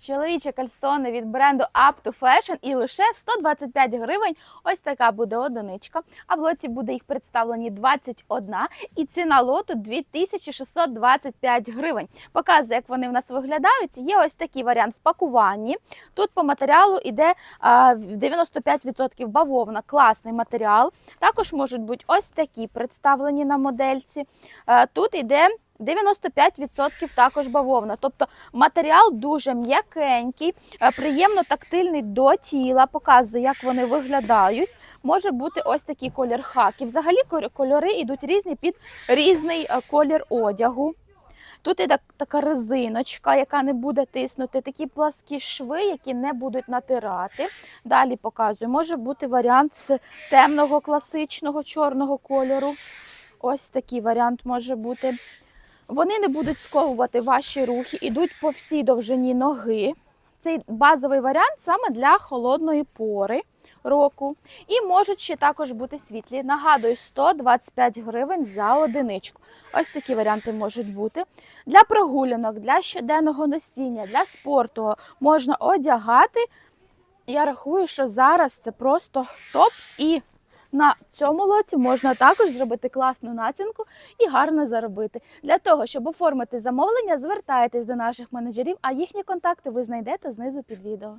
Чоловіче кальсони від бренду Up to Fashion і лише 125 гривень. Ось така буде одиничка. А в лоті буде їх представлені 21 і ціна лоту 2625 гривень. Показую, як вони в нас виглядають. Є ось такий варіант в пакуванні. Тут по матеріалу йде 95% бавовна, класний матеріал. Також можуть бути ось такі представлені на модельці. Е, Тут йде 95% також бавовна. Тобто матеріал дуже м'якенький, е, приємно тактильний до тіла, показує, як вони виглядають. Може бути ось такий колір хаки. Взагалі кольори йдуть різні під різний е, колір одягу. Тут іде така резиночка, яка не буде тиснути, такі пласкі шви, які не будуть натирати. Далі показую. Може бути варіант з темного класичного чорного кольору. Ось такий варіант може бути. Вони не будуть сковувати ваші рухи, ідуть по всій довжині ноги. Цей базовий варіант саме для холодної пори року. І можуть ще також бути світлі. Нагадую, 125 гривень за одиничку. Ось такі варіанти можуть бути. Для прогулянок, для щоденного носіння, для спорту можна одягати. Я рахую, що зараз це просто топ. І на цьому лоті можна також зробити класну націнку і гарно заробити. Для того, щоб оформити замовлення, звертайтесь до наших менеджерів, а їхні контакти ви знайдете знизу під відео.